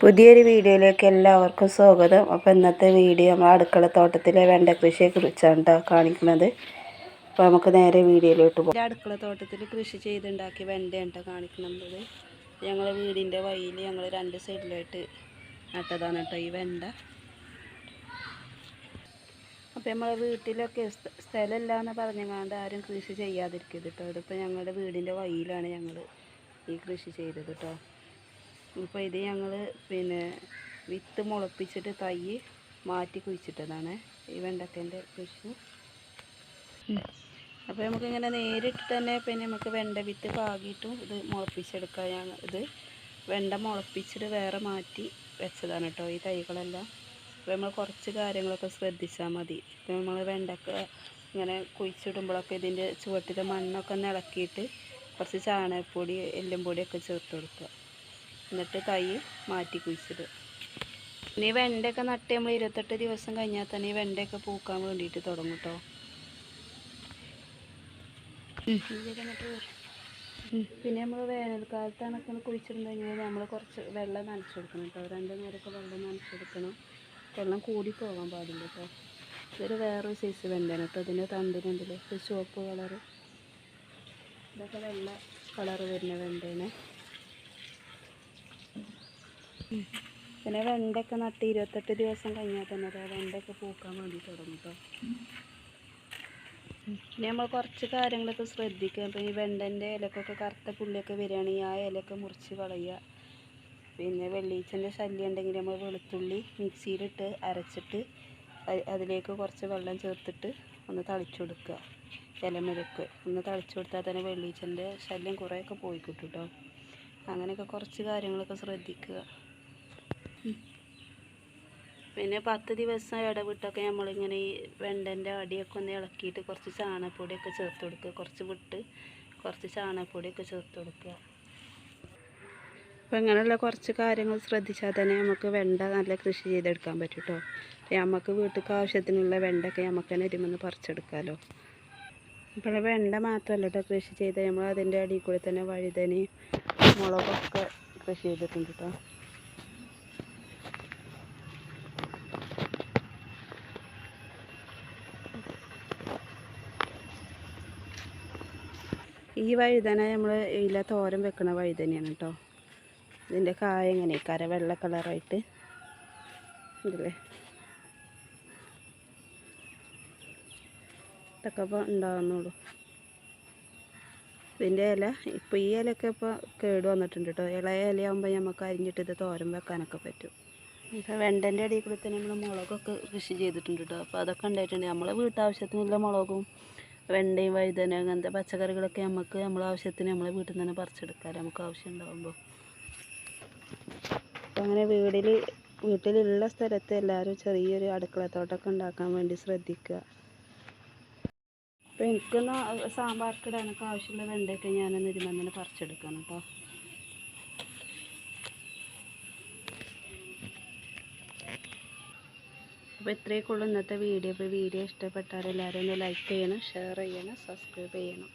പുതിയൊരു വീഡിയോയിലേക്ക് എല്ലാവർക്കും സ്വാഗതം. അപ്പോൾ ഇന്നത്തെ വീഡിയോ നമ്മൾ അടുക്കള തോട്ടത്തിലെ വെണ്ട കൃഷിയെ കുറിച്ചാണ് കേട്ടോ കാണിക്കുന്നത്. അപ്പോൾ നമുക്ക് നേരെ വീഡിയോയിലോട്ട് പോകാം അടുക്കള തോട്ടത്തിൽ കൃഷി ചെയ്തുണ്ടാക്കിയ വെണ്ടയാണ് കേട്ടോ കാണിക്കുന്നത്. ഞങ്ങൾ വീടിന്റെ വഴിയിൽ ഞങ്ങൾ രണ്ട് സൈഡിലായിട്ട് നട്ടതാണ് കേട്ടോ ഈ വെണ്ട. അപ്പോൾ നമ്മളെ വീട്ടിലൊക്കെ സ്ഥ- സ്ഥലമില്ല എന്ന് പറഞ്ഞങ്ങാണ്ട് ആരും കൃഷി ചെയ്യാതിരിക്കരുത് കേട്ടോ ഇതിപ്പോൾ ഞങ്ങളുടെ വീടിന്റെ വഴിയിലാണ് ഞങ്ങൾ ഈ കൃഷി ചെയ്തത് കേട്ടോ ഇപ്പോൾ ഇത് ഞങ്ങൾ പിന്നെ വിത്ത് മുളപ്പിച്ചിട്ട് തൈ മാറ്റി കുഴിച്ചിട്ടതാണ് ഈ വെണ്ടക്കന്റെ കൃഷി. അപ്പോൾ നമുക്കിങ്ങനെ നേരിട്ട് തന്നെ പിന്നെ നമുക്ക് വെണ്ട വിത്ത് പാകിയിട്ടും ഇത് മുളപ്പിച്ചെടുക്കാം ഇത്. വെണ്ട മുളപ്പിച്ചിട്ട് വേറെ മാറ്റി വെച്ചതാണ് കേട്ടോ ഈ തൈകളെല്ലാം. അപ്പോൾ നമ്മൾ കുറച്ച് കാര്യങ്ങളൊക്കെ ശ്രദ്ധിച്ചാൽ മതി. ഇപ്പോൾ നമ്മൾ വെണ്ടക്ക ഇങ്ങനെ കുഴിച്ചിടുമ്പോഴൊക്കെ ഇതിന്റെ ചുവട്ടിലെ മണ്ണൊക്കെ ഒന്ന് ഇളക്കിയിട്ട് കുറച്ച് ചാണകപ്പൊടി എല്ലും പൊടിയൊക്കെ ചേർത്ത് കൊടുക്കുക. എന്നിട്ട് തൈ മാറ്റി കുഴിച്ചിടുക. ഇനി വെണ്ടയൊക്കെ നട്ട് നമ്മൾ ഇരുപത്തെട്ട് ദിവസം കഴിഞ്ഞാൽ തന്നെ ഈ വെണ്ടയൊക്കെ പൂക്കാൻ വേണ്ടിയിട്ട് തുടങ്ങും കേട്ടോ പിന്നെ നമ്മൾ വേനൽക്കാലത്താണൊക്കെ കുഴിച്ചിട്ടുണ്ടെങ്കിൽ നമ്മൾ കുറച്ച് വെള്ളം നനച്ചു കൊടുക്കണം കേട്ടോ രണ്ട് നേരമൊക്കെ വെള്ളം നനച്ചു കൊടുക്കണം. വെള്ളം കൂടി പോകാൻ പാടില്ല കേട്ടോ ഇതൊരു വേറൊരു സൈസ് വെണ്ടയാണ് കേട്ടോ ഇതിന്റെ തണ്ടിനുണ്ടല്ലോ ഒരു ചുവപ്പ് കളറ്. ഇതൊക്കെ വെള്ള കളറ് വരുന്ന വെണ്ടയാണ്. പിന്നെ വെണ്ടയൊക്കെ നട്ട് ഇരുപത്തെട്ട് ദിവസം കഴിഞ്ഞാൽ തന്നെ വെണ്ടയൊക്കെ പൂക്കാൻ വേണ്ടി തുടങ്ങും കേട്ടോ പിന്നെ നമ്മൾ കുറച്ച് കാര്യങ്ങളൊക്കെ ശ്രദ്ധിക്കുക. ഇപ്പം ഈ വെണ്ടന്റെ ഇലക്കൊക്കെ കറുത്ത പുള്ളിയൊക്കെ വരികയാണെങ്കിൽ ആ ഇലയൊക്കെ മുറിച്ച് കളയുക. പിന്നെ വെള്ളീച്ചന്റെ ശല്യം ഉണ്ടെങ്കിൽ നമ്മൾ വെളുത്തുള്ളി മിക്സിയിലിട്ട് അരച്ചിട്ട് അതിലേക്ക് കുറച്ച് വെള്ളം ചേർത്തിട്ട് ഒന്ന് തളിച്ചു കൊടുക്കുക. ഇലമുരക്ക് ഒന്ന് തളിച്ചു കൊടുത്താൽ തന്നെ വെള്ളീച്ചന്റെ ശല്യം കുറേയൊക്കെ പോയി കിട്ടും കേട്ടോ അങ്ങനെയൊക്കെ കുറച്ച് കാര്യങ്ങളൊക്കെ ശ്രദ്ധിക്കുക. പിന്നെ പത്ത് ദിവസം ഇടവിട്ടൊക്കെ നമ്മളിങ്ങനെ ഈ വെണ്ടന്റെ അടിയൊക്കെ ഒന്ന് ഇളക്കിയിട്ട് കുറച്ച് ചാണകപ്പൊടിയൊക്കെ ചേർത്ത് കൊടുക്കുക. കുറച്ച് വിട്ട് കുറച്ച് ചാണകപ്പൊടിയൊക്കെ ചേർത്ത് കൊടുക്കുക. അപ്പം ഇങ്ങനെയുള്ള കുറച്ച് കാര്യങ്ങൾ ശ്രദ്ധിച്ചാൽ തന്നെ നമുക്ക് വെണ്ട നല്ല കൃഷി ചെയ്തെടുക്കാൻ പറ്റും കേട്ടോ നമുക്ക് വീട്ടിലേക്ക് ആവശ്യത്തിനുള്ള വെണ്ടൊക്കെ നമുക്ക് തന്നെ ഇരുമെന്ന് പറിച്ചെടുക്കാമല്ലോ ഇപ്പോൾ വെണ്ട മാത്രമല്ല കേട്ടോ കൃഷി ചെയ്താൽ നമ്മൾ അതിന്റെ അടിയിൽ കൂടി തന്നെ വഴുതനയും മുളകൊക്കെ കൃഷി ചെയ്തിട്ടുണ്ട് കേട്ടോ ഈ വഴുതന നമ്മൾ ഇല തോരൻ വെക്കണ വഴുതനയാണ് കേട്ടോ. ഇതിന്റെ കായ ഇങ്ങനെ കര വെള്ള കളറായിട്ട് ഇതില്ലേ? ഇതൊക്കെ ഇപ്പോൾ ഉണ്ടാകുന്നുള്ളൂ ഇതിന്റെ ഇല ഇപ്പോൾ ഈ ഇലയൊക്കെ ഇപ്പോൾ കേട് വന്നിട്ടുണ്ട് കേട്ടോ. ഇളയ ഇലയാകുമ്പോൾ നമുക്ക് അരിഞ്ഞിട്ട് ഇത് തോരൻ വെക്കാനൊക്കെ പറ്റും. ഇപ്പോൾ വെണ്ടന്റെ അടിയിൽ കൂടി തന്നെ നമ്മൾ മുളകൊക്കെ കൃഷി ചെയ്തിട്ടുണ്ട് കേട്ടോ. അപ്പോൾ അതൊക്കെ ഉണ്ടായിട്ടുണ്ട്. നമ്മളെ വീട്ടാവശ്യത്തിനുള്ള മുളകും വെണ്ടയും വഴുതന അങ്ങനത്തെ പച്ചക്കറികളൊക്കെ നമുക്ക് നമ്മളെ ആവശ്യത്തിന് നമ്മളെ വീട്ടിൽ നിന്ന് തന്നെ പറിച്ചെടുക്കാം നമുക്ക് ആവശ്യം ഉണ്ടാകുമ്പോൾ അപ്പം അങ്ങനെ വീടിൽ വീട്ടിലുള്ള സ്ഥലത്ത് എല്ലാവരും ചെറിയൊരു അടുക്കളത്തോട്ടമൊക്കെ ഉണ്ടാക്കാൻ വേണ്ടി ശ്രദ്ധിക്കുക. അപ്പോൾ എനിക്കൊന്ന് സാമ്പാർക്കിടാനൊക്കെ ആവശ്യമുള്ള വെണ്ടയൊക്കെ ഞാനൊന്ന് ഇതിൽ നിന്ന് പറിച്ചെടുക്കണം കേട്ടോ അപ്പോൾ ഇത്രയൊക്കെ ഉള്ളൂ ഇന്നത്തെ വീഡിയോ. അപ്പോൾ വീഡിയോ ഇഷ്ടപ്പെട്ടാൽ എല്ലാവരും ഒന്ന് ലൈക്ക് ചെയ്യണം ഷെയർ ചെയ്യണം സബ്സ്ക്രൈബ് ചെയ്യണം.